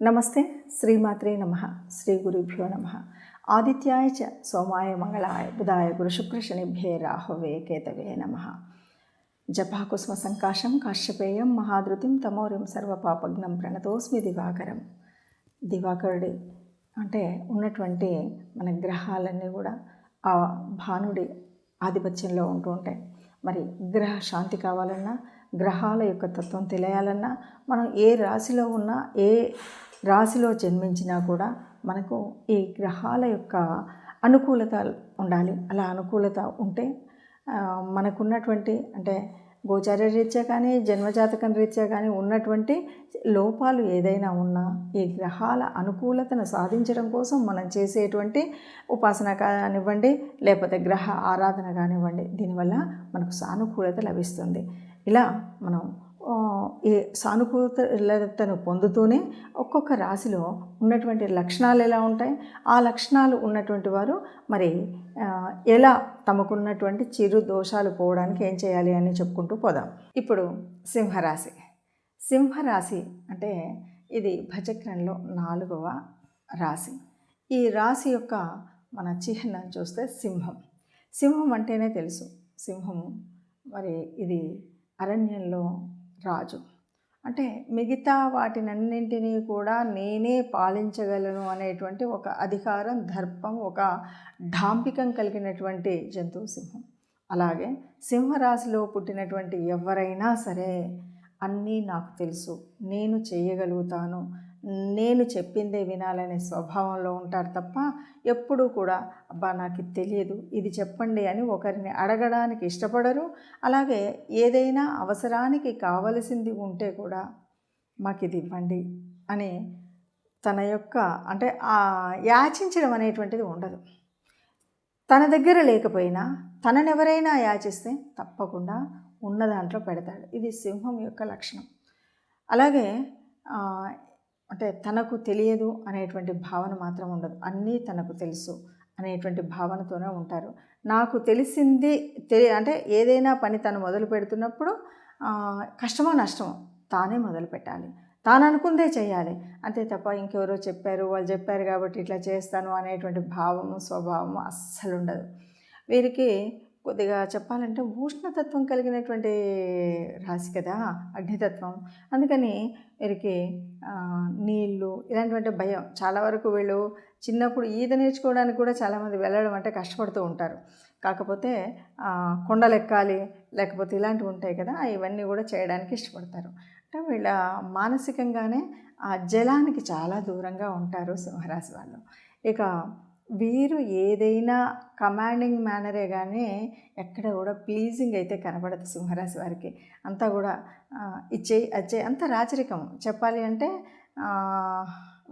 నమస్తే శ్రీమాత్రే నమ శ్రీ గురుభ్యో నమ. ఆదిత్యాయ చ సోమాయ మంగళాయ బుధాయ గురుశుక్రశనిభ్యే రాహవే కేతవే నమ. జపాకుస్మ సంకాశం కాశ్యపేయం మహాధృతిం తమోరిం సర్వపాపగ్నం ప్రణతోస్మి దివాకరం. దివాకరుడి అంటే ఉన్నటువంటి మన గ్రహాలన్నీ కూడా ఆ భానుడి ఆధిపత్యంలో ఉంటూ ఉంటాయి. మరి గ్రహ శాంతి కావాలన్నా గ్రహాల యొక్క తత్వం తెలియాలన్నా మనం ఏ రాశిలో ఉన్నా ఏ రాశిలో జన్మించినా కూడా మనకు ఈ గ్రహాల యొక్క అనుకూలత ఉండాలి. అలా అనుకూలత ఉంటే మనకున్నటువంటి అంటే గోచార రీత్యా కానీ జన్మజాతకం రీత్యా కానీ ఉన్నటువంటి లోపాలు ఏదైనా ఉన్నా ఈ గ్రహాల అనుకూలతను సాధించడం కోసం మనం చేసేటువంటి ఉపాసన కానివ్వండి లేకపోతే గ్రహ ఆరాధన కానివ్వండి దీనివల్ల మనకు సానుకూలత లభిస్తుంది. ఇలా మనం ఏ సానుకూలతను పొందుతూనే ఒక్కొక్క రాశిలో ఉన్నటువంటి లక్షణాలు ఎలా ఉంటాయి? ఆ లక్షణాలు ఉన్నటువంటి వారు మరి ఎలా తమకున్నటువంటి చిరు దోషాలు పోవడానికి ఏం చేయాలి అని చెప్పుకుంటూ పోదాం. ఇప్పుడు సింహరాశి. సింహరాశి అంటే ఇది భజక్రంలో నాలుగవ రాశి. ఈ రాశి యొక్క మన చిహ్నం చూస్తే సింహం. సింహం అంటేనే తెలుసు. సింహం మరి ఇది అరణ్యంలో రాజు. అంటే మిగతా వాటినన్నింటినీ కూడా నేనే పాలించగలను అనేటువంటి ఒక అధికారం దర్పం ఒక ఢాంపికం కలిగినటువంటి జంతువు సింహం. అలాగే సింహరాశిలో పుట్టినటువంటి ఎవరైనా సరే అన్నీ నాకు తెలుసు. నేను చేయగలుగుతాను. నేను చెప్పిందే వినాలనే స్వభావంలో ఉంటారు తప్ప ఎప్పుడూ కూడా అబ్బా నాకు తెలియదు ఇది చెప్పండి అని ఒకరిని అడగడానికి ఇష్టపడరు. అలాగే ఏదైనా అవసరానికి కావలసింది ఉంటే కూడా మాకు ఇది ఇవ్వండి అని తన యొక్క అంటే యాచించడం అనేటువంటిది ఉండదు. తన దగ్గర లేకపోయినా తననెవరైనా యాచిస్తే తప్పకుండా ఉన్న దాంట్లో పెడతాడు. ఇది సింహం యొక్క లక్షణం. అలాగే అంటే తనకు తెలియదు అనేటువంటి భావన మాత్రం ఉండదు. అన్నీ తనకు తెలుసు అనేటువంటి భావనతోనే ఉంటారు. నాకు తెలిసింది తెలి అంటే ఏదైనా పని తను మొదలు పెడుతున్నప్పుడు కష్టమో నష్టమో తానే మొదలు పెట్టాలి. తాను అనుకుందే చేయాలి. అంతే తప్ప ఇంకెవరో చెప్పారు వాళ్ళు చెప్పారు కాబట్టి ఇట్లా చేస్తాను అనేటువంటి భావము స్వభావము అస్సలు ఉండదు. వీరికి కొద్దిగా చెప్పాలంటే ఉష్ణతత్వం కలిగినటువంటి రాశి కదా అగ్నితత్వం. అందుకని వీరికి నీళ్ళు ఇలాంటివంటి భయం. చాలా వరకు వీళ్ళు చిన్నప్పుడు ఈత నేర్చుకోవడానికి కూడా చాలామంది వెళ్ళడం అంటే కష్టపడుతూ ఉంటారు. కాకపోతే కొండలెక్కాలి లేకపోతే ఇలాంటివి ఉంటాయి కదా ఇవన్నీ కూడా చేయడానికి ఇష్టపడతారు. అంటే వీళ్ళ మానసికంగానే ఆ జలానికి చాలా దూరంగా ఉంటారు సింహరాశి వాళ్ళు. ఇక వీరు ఏదైనా కమాండింగ్ మేనరే కానీ ఎక్కడ కూడా ప్లీజింగ్ అయితే కనబడదు సింహరాశి వారికి. అంతా కూడా ఆ, ఇచ్చేయి అచ్చేయి అంత రాచరికం. చెప్పాలి అంటే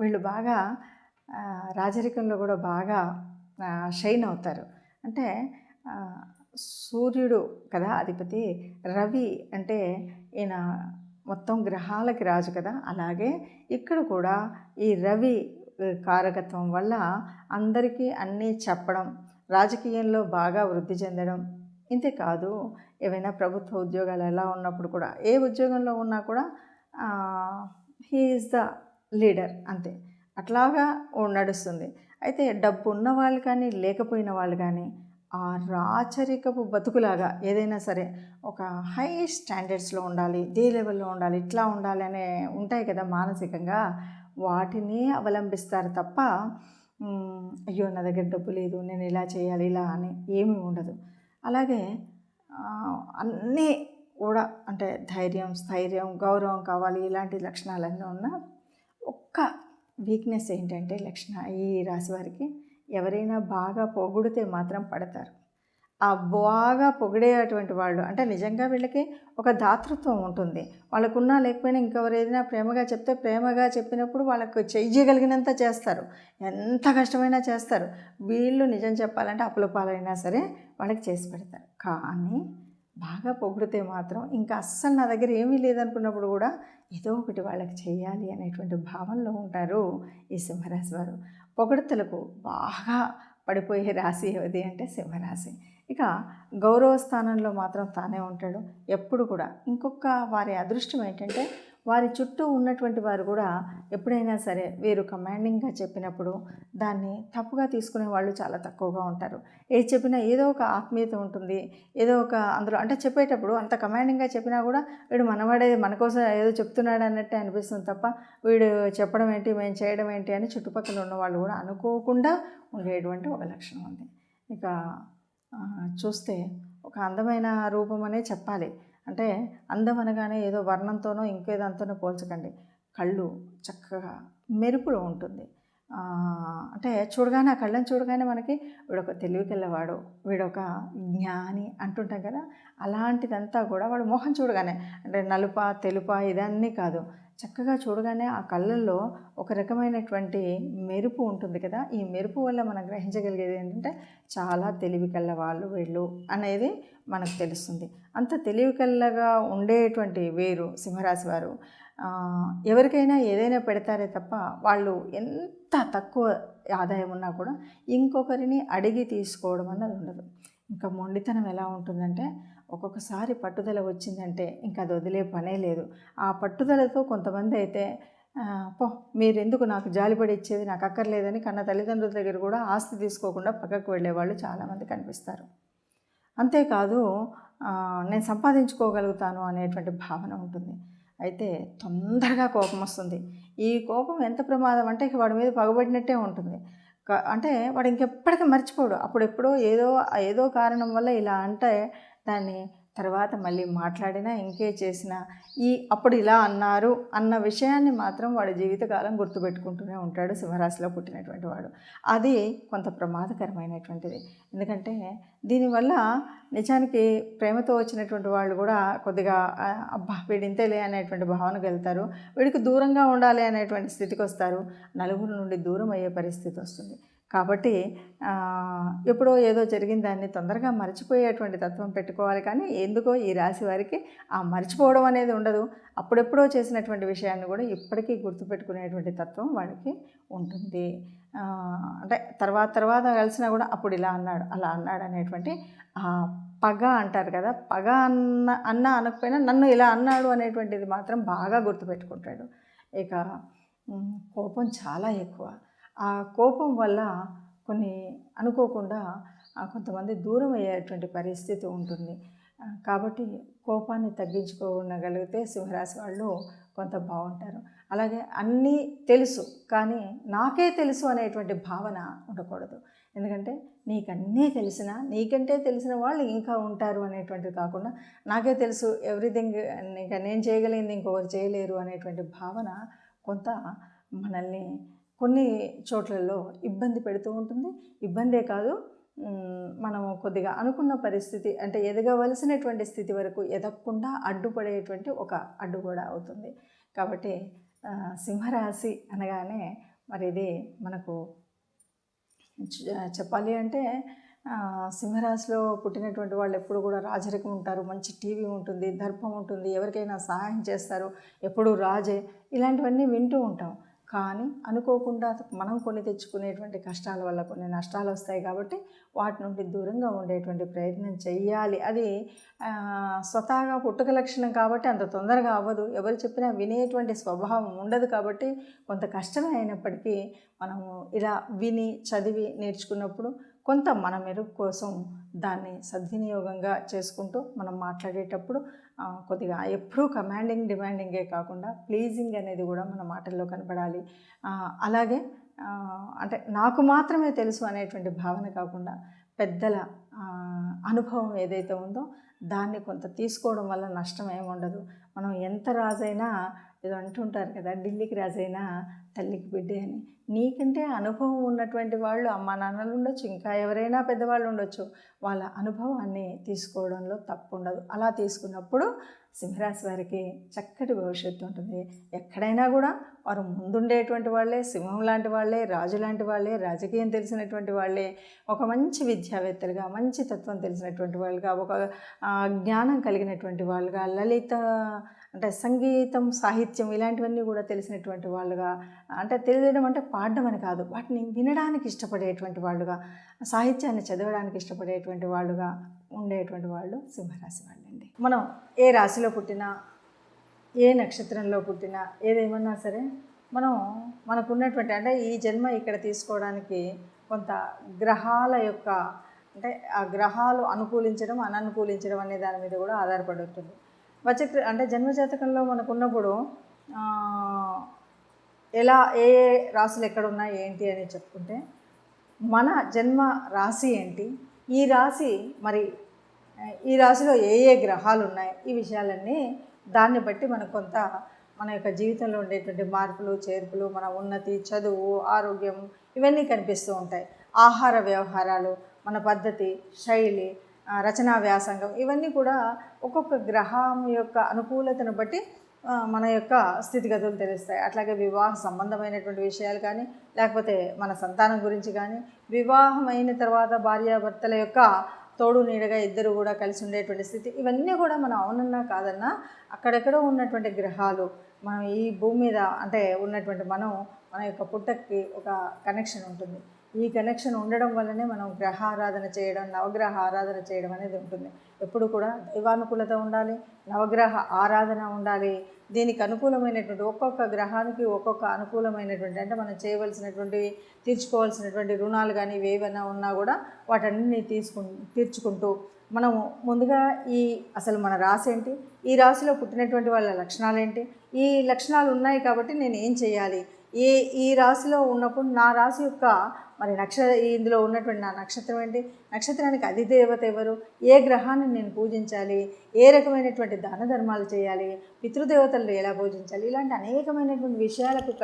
వీళ్ళు బాగా రాజరికంలో కూడా బాగా షైన్ అవుతారు. అంటే సూర్యుడు కదా అధిపతి రవి అంటే ఈయన మొత్తం గ్రహాలకి రాజు కదా అలాగే ఇక్కడ కూడా ఈ రవి కారకత్వం వల్ల అందరికీ అన్నీ చెప్పడం రాజకీయంలో బాగా వృద్ధి చెందడం. ఇంతేకాదు ఏవైనా ప్రభుత్వ ఉద్యోగాలు ఎలా ఉన్నప్పుడు కూడా ఏ ఉద్యోగంలో ఉన్నా కూడా హీఈస్ ద లీడర్ అంతే. అట్లాగా నడుస్తుంది. అయితే డబ్బు ఉన్న వాళ్ళు కానీ లేకపోయిన వాళ్ళు కానీ ఆ రాచరికపు బతుకులాగా ఏదైనా సరే ఒక హై స్టాండర్డ్స్లో ఉండాలి దే లెవెల్లో ఉండాలి ఇట్లా ఉండాలి అనే ఉంటాయి కదా మానసికంగా వాటిని అవలంబిస్తారు తప్ప అయ్యో నా దగ్గర డబ్బు లేదు నేను ఇలా చేయాలి ఇలా అని ఏమీ ఉండదు. అలాగే అన్నీ కూడా అంటే ధైర్యం స్థైర్యం గౌరవం కావాలి ఇలాంటి లక్షణాలన్నీ ఉన్న ఒక్క వీక్నెస్ ఏంటంటే లక్షణ ఈ రాశి వారికి ఎవరైనా బాగా పొగుడితే మాత్రం పడతారు. బాగా పొగిడేటువంటి వాళ్ళు అంటే నిజంగా వీళ్ళకి ఒక దాతృత్వం ఉంటుంది. వాళ్ళకున్నా లేకపోయినా ఇంకెవరైనా ప్రేమగా చెప్తే ప్రేమగా చెప్పినప్పుడు వాళ్ళకు చెయ్యగలిగినంత చేస్తారు. ఎంత కష్టమైనా చేస్తారు. వీళ్ళు నిజం చెప్పాలంటే అప్పులపాలైనా సరే వాళ్ళకి చేసి పెడతారు. కానీ బాగా పొగిడితే మాత్రం ఇంకా అస్సలు నా దగ్గర ఏమీ లేదనుకున్నప్పుడు కూడా ఏదో ఒకటి వాళ్ళకి చేయాలి అనేటువంటి భావనలో ఉంటారు ఈ సింహరాశి వారు. పొగడతలకు బాగా పడిపోయే రాశి ఏది అంటే సింహరాశి. ఇక గౌరవ స్థానంలో మాత్రం తానే ఉంటాడు ఎప్పుడు కూడా. ఇంకొక వారి అదృష్టం ఏంటంటే వారి చుట్టూ ఉన్నటువంటి వారు కూడా ఎప్పుడైనా సరే వీరు కమాండింగ్గా చెప్పినప్పుడు దాన్ని తప్పుగా తీసుకునే వాళ్ళు చాలా తక్కువగా ఉంటారు. ఏది చెప్పినా ఏదో ఒక ఆత్మీయత ఉంటుంది ఏదో ఒక అందులో అంటే చెప్పేటప్పుడు అంత కమాండింగ్గా చెప్పినా కూడా వీడు మనవాడే మన కోసం ఏదో చెప్తున్నాడు అన్నట్టే అనిపిస్తుంది తప్ప వీడు చెప్పడం ఏంటి మేము చేయడం ఏంటి అని చుట్టుపక్కల ఉన్న వాళ్ళు కూడా అనుకోకుండా ఉండేటువంటి ఒక లక్షణం ఉంది. ఇక చూస్తే ఒక అందమైన రూపం అనే చెప్పాలి. అంటే అందం అనగానే ఏదో వర్ణంతోనో ఇంకేదంతోనో పోల్చకండి. కళ్ళు చక్కగా మెరుపులో ఉంటుంది. అంటే చూడగానే ఆ కళ్ళని చూడగానే మనకి వీడొక తెలివికెళ్ళవాడు వీడొక జ్ఞాని అంటుంటాం కదా. అలాంటిదంతా కూడా వాడు మొహం చూడగానే అంటే నలుప తెలుప ఇదన్నీ కాదు. చక్కగా చూడగానే ఆ కళ్ళల్లో ఒక రకమైనటువంటి మెరుపు ఉంటుంది కదా. ఈ మెరుపు వల్ల మనం గ్రహించగలిగేది ఏంటంటే చాలా తెలివి కళ్ళ వాళ్ళు వీళ్ళు అనేది మనకు తెలుస్తుంది. అంత తెలివి కళ్ళగా ఉండేటువంటి వేరు సింహరాశి వారు ఎవరికైనా ఏదైనా పెడతారే తప్ప వాళ్ళు ఎంత తక్కువ ఆదాయం ఉన్నా కూడా ఇంకొకరిని అడిగి తీసుకోవడం అన్నది ఉండదు. ఇంకా మొండితనం ఎలా ఉంటుందంటే ఒక్కొక్కసారి పట్టుదల వచ్చిందంటే ఇంకా అది వదిలే పనే లేదు. ఆ పట్టుదలతో కొంతమంది అయితే పో మీరెందుకు నాకు జాలిపడి ఇచ్చేది? నాకు అక్కర్లేదని కన్న తల్లిదండ్రుల దగ్గర కూడా ఆస్తి తీసుకోకుండా పక్కకు వెళ్ళేవాళ్ళు చాలామంది కనిపిస్తారు. అంతేకాదు నేను సంపాదించుకోగలుగుతాను అనేటువంటి భావన ఉంటుంది. అయితే తొందరగా కోపం వస్తుంది. ఈ కోపం ఎంత ప్రమాదం అంటే ఇక వాడి మీద పగబడినట్టే ఉంటుంది. అంటే వాడు ఇంకెప్పటికీ మర్చిపోడు. అప్పుడెప్పుడో ఏదో ఏదో కారణం వల్ల ఇలా అంటే దాన్ని తర్వాత మళ్ళీ మాట్లాడినా ఇంకే చేసినా ఈ అప్పుడు ఇలా అన్నారు అన్న విషయాన్ని మాత్రం వాడు జీవితకాలం గుర్తుపెట్టుకుంటూనే ఉంటాడు. సింహరాశిలో పుట్టినటువంటి వాడు. అది కొంత ప్రమాదకరమైనటువంటిది. ఎందుకంటే దీనివల్ల నిజానికి ప్రేమతో వచ్చినటువంటి వాళ్ళు కూడా కొద్దిగా అబ్బా వీడి ఇంతేలే అనేటువంటి భావనకు వెళ్తారు. వీడికి దూరంగా ఉండాలి అనేటువంటి స్థితికి వస్తారు నలుగురు నుండి దూరం అయ్యే పరిస్థితి వస్తుంది. కాబట్టి ఎప్పుడో ఏదో జరిగిన దాన్ని తొందరగా మర్చిపోయేటువంటి తత్వం పెట్టుకోవాలి కానీ ఎందుకో ఈ రాశి వారికి ఆ మర్చిపోవడం అనేది ఉండదు. అప్పుడెప్పుడో చేసినటువంటి విషయాన్ని కూడా ఇప్పటికీ గుర్తుపెట్టుకునేటువంటి తత్వం వాళ్ళకి ఉంటుంది. అంటే తర్వాత తర్వాత కలిసినా కూడా అప్పుడు ఇలా అన్నాడు అలా అన్నాడు అనేటువంటి ఆ పగ అంటారు కదా పగ అన్న అన్న అనకపోయినా నన్ను ఇలా అన్నాడు అనేటువంటిది మాత్రం బాగా గుర్తుపెట్టుకుంటాడు. ఇక కోపం చాలా ఎక్కువ. ఆ కోపం వల్ల కొన్ని అనుకోకుండా కొంతమంది దూరం అయ్యేటువంటి పరిస్థితి ఉంటుంది. కాబట్టి కోపాన్ని తగ్గించుకోగలిగితే సింహరాశి వాళ్ళు కొంత బాగుంటారు. అలాగే అన్నీ తెలుసు కానీ నాకే తెలుసు అనేటువంటి భావన ఉండకూడదు. ఎందుకంటే నీకన్నీ తెలిసిన నీకంటే తెలిసిన వాళ్ళు ఇంకా ఉంటారు అనేటువంటిది కాకుండా నాకే తెలుసు ఎవ్రీథింగ్ ఇంకా నేను చేయగలిగింది ఇంకొకరు చేయలేరు అనేటువంటి భావన కొంత మనల్ని కొన్ని చోట్లలో ఇబ్బంది పెడుతూ ఉంటుంది. ఇబ్బందే కాదు మనము మనం కొద్దిగా అనుకున్న పరిస్థితి అంటే ఎదగవలసినటువంటి స్థితి వరకు ఎదగకుండా అడ్డుపడేటువంటి ఒక అడ్డు కూడా అవుతుంది. కాబట్టి సింహరాశి అనగానే మరి ఇది మనకు చెప్పాలి అంటే సింహరాశిలో పుట్టినటువంటి వాళ్ళు ఎప్పుడు కూడా రాజరికం ఉంటారు. మంచి టీవీ ఉంటుంది దర్పం ఉంటుంది ఎవరికైనా సహాయం చేస్తారు ఎప్పుడు రాజే ఇలాంటివన్నీ వింటూ ఉంటాం. కానీ అనుకోకుండా మనం కొని తెచ్చుకునేటువంటి కష్టాల వల్ల కొన్ని నష్టాలు వస్తాయి కాబట్టి వాటి నుండి దూరంగా ఉండేటువంటి ప్రయత్నం చేయాలి అది స్వతహాగా పుట్టుక లక్షణం కాబట్టి అంత తొందరగా అవ్వదు. ఎవరు చెప్పినా వినేటువంటి స్వభావం ఉండదు కాబట్టి కొంత కష్టమే అయినప్పటికీ మనము ఇలా విని చదివి నేర్చుకున్నప్పుడు కొంత మన మెరుగు కోసం దాన్ని సద్వినియోగంగా చేసుకుంటూ మనం మాట్లాడేటప్పుడు కొద్దిగా ఎప్పుడూ కమాండింగ్ డిమాండింగే కాకుండా ప్లీజింగ్ అనేది కూడా మన మాటల్లో కనపడాలి. అలాగే అంటే నాకు మాత్రమే తెలుసు అనేటువంటి భావన కాకుండా పెద్దల అనుభవం ఏదైతే ఉందో దాన్ని కొంత తీసుకోవడం వల్ల నష్టం ఏముండదు మనం ఎంత రాజైనా ఏదో అంటుంటారు కదా ఢిల్లీకి రాజైనా తల్లికి బిడ్డే అని. నీకంటే అనుభవం ఉన్నటువంటి వాళ్ళు అమ్మా నాన్నలు ఉండొచ్చు ఇంకా ఎవరైనా పెద్దవాళ్ళు ఉండొచ్చు. వాళ్ళ అనుభవాన్ని తీసుకోవడంలో తప్పు ఉండదు అలా తీసుకున్నప్పుడు సింహరాశి వారికి చక్కటి భవిష్యత్తు ఉంటుంది. ఎక్కడైనా కూడా వారు ముందుండేటువంటి వాళ్ళే సింహం లాంటి వాళ్ళే రాజు లాంటి వాళ్ళే రాజకీయం తెలిసినటువంటి వాళ్ళే ఒక మంచి విద్యావేత్తలుగా మంచి తత్వం తెలిసినటువంటి వాళ్ళుగా ఒక జ్ఞానం కలిగినటువంటి వాళ్ళుగా లలిత అంటే సంగీతం సాహిత్యం ఇలాంటివన్నీ కూడా తెలిసినటువంటి వాళ్ళుగా అంటే తెలియడం అంటే పాడడం అని కాదు వాటిని వినడానికి ఇష్టపడేటువంటి వాళ్ళుగా సాహిత్యాన్ని చదవడానికి ఇష్టపడేటువంటి వాళ్ళుగా ఉండేటువంటి వాళ్ళు సింహరాశి వాళ్ళండి. మనం ఏ రాశిలో పుట్టినా ఏ నక్షత్రంలో పుట్టినా ఏదేమన్నా సరే మనం మనకున్నటువంటి అంటే ఈ జన్మ ఇక్కడ తీసుకోవడానికి కొంత గ్రహాల యొక్క అంటే ఆ గ్రహాలు అనుకూలించడం అననుకూలించడం అనే దాని మీద కూడా ఆధారపడుతుంది వచక్ర అంటే జన్మజాతకంలో మనకు ఉన్నప్పుడు ఎలా ఏ ఏ రాశులు ఎక్కడ ఉన్నాయి ఏంటి అని చెప్పుకుంటే మన జన్మ రాశి ఏంటి ఈ రాశి మరి ఈ రాశిలో ఏ ఏ గ్రహాలు ఉన్నాయి ఈ విషయాలన్నీ దాన్ని బట్టి మనకు కొంత మన యొక్క జీవితంలో ఉండేటువంటి మార్పులు చేర్పులు మన ఉన్నతి చదువు ఆరోగ్యం ఇవన్నీ కనిపిస్తూ ఉంటాయి. ఆహార వ్యవహారాలు మన పద్ధతి శైలి రచనా వ్యాసంగం. ఇవన్నీ కూడా ఒక్కొక్క గ్రహం యొక్క అనుకూలతను బట్టి మన యొక్క స్థితిగతులు తెలుస్తాయి. అట్లాగే వివాహ సంబంధమైనటువంటి విషయాలు కానీ లేకపోతే మన సంతానం గురించి కానీ వివాహం అయిన తర్వాత భార్యాభర్తల యొక్క తోడు నీడగా ఇద్దరు కూడా కలిసి ఉండేటువంటి స్థితి. ఇవన్నీ కూడా మనం అవునన్నా కాదన్నా అక్కడెక్కడో ఉన్నటువంటి గ్రహాలు మనం ఈ భూమి మీద అంటే ఉన్నటువంటి మనం మన యొక్క పుట్టకి ఒక కనెక్షన్ ఉంటుంది. ఈ కనెక్షన్ ఉండడం వల్లనే మనం గ్రహ ఆరాధన చేయడం నవగ్రహ ఆరాధన చేయడం అనేది ఉంటుంది. ఎప్పుడు కూడా దైవానుకూలత ఉండాలి నవగ్రహ ఆరాధన ఉండాలి. దీనికి అనుకూలమైనటువంటి ఒక్కొక్క గ్రహానికి ఒక్కొక్క అనుకూలమైనటువంటి అంటే మనం చేయవలసినటువంటి తీర్చుకోవాల్సినటువంటి రుణాలు కానీ ఏవైనా ఉన్నా కూడా వాటన్నిటిని తీసుకు తీర్చుకుంటూ మనము ముందుగా ఈ అసలు మన రాశి ఏంటి? ఈ రాశిలో పుట్టినటువంటి వాళ్ళ లక్షణాలు ఏంటి? ఈ లక్షణాలు ఉన్నాయి కాబట్టి నేను ఏం చేయాలి? ఈ ఈ రాశిలో ఉన్నప్పుడు నా రాశి యొక్క మరి నక్ష ఇందులో ఉన్నటువంటి నా నక్షత్రం ఏంటి? నక్షత్రానికి అధిదేవత ఎవరు? ఏ గ్రహాన్ని నేను పూజించాలి? ఏ రకమైనటువంటి దాన ధర్మాలు చేయాలి? పితృదేవతలను ఎలా పూజించాలి? ఇలాంటి అనేకమైనటువంటి విషయాలకు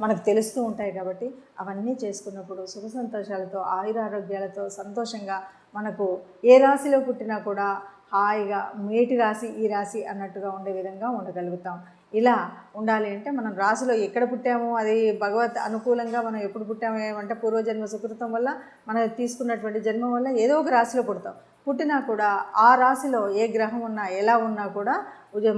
మనకు తెలుస్తూ ఉంటాయి కాబట్టి అవన్నీ చేసుకున్నప్పుడు సుఖ సంతోషాలతో ఆయురారోగ్యాలతో సంతోషంగా మనకు ఏ రాశిలో పుట్టినా కూడా హాయిగా మేటి రాశి ఈ రాశి అన్నట్టుగా ఉండే విధంగా ఉండగలుగుతాం. ఇలా ఉండాలి అంటే మనం రాశిలో ఎక్కడ పుట్టాము అది భగవత్ అనుకూలంగా మనం ఎప్పుడు పుట్టాము ఏమంటే పూర్వజన్మ సుకృతం వల్ల మనం తీసుకున్నటువంటి జన్మ వల్ల ఏదో ఒక రాశిలో పుడతాం. పుట్టినా కూడా ఆ రాశిలో ఏ గ్రహం ఉన్నా ఎలా ఉన్నా కూడా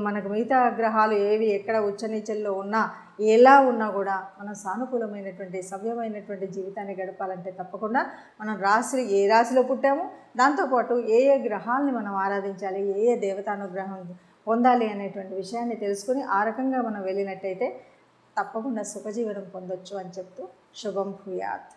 మనకు మిగతా గ్రహాలు ఏవి ఎక్కడ ఉచ్చనీచల్లో ఉన్నా ఎలా ఉన్నా కూడా మనం సానుకూలమైనటువంటి సవ్యమైనటువంటి జీవితాన్ని గడపాలంటే తప్పకుండా మనం రాశి ఏ రాశిలో పుట్టామో దాంతోపాటు ఏ ఏ గ్రహాలని మనం ఆరాధించాలి ఏ ఏ దేవతానుగ్రహం పొందాలి అనేటువంటి విషయాన్ని తెలుసుకుని ఆ రకంగా మనం వెళ్ళినట్టయితే తప్పకుండా సుఖజీవనం పొందొచ్చు అని చెప్తూ శుభం భూయాత్.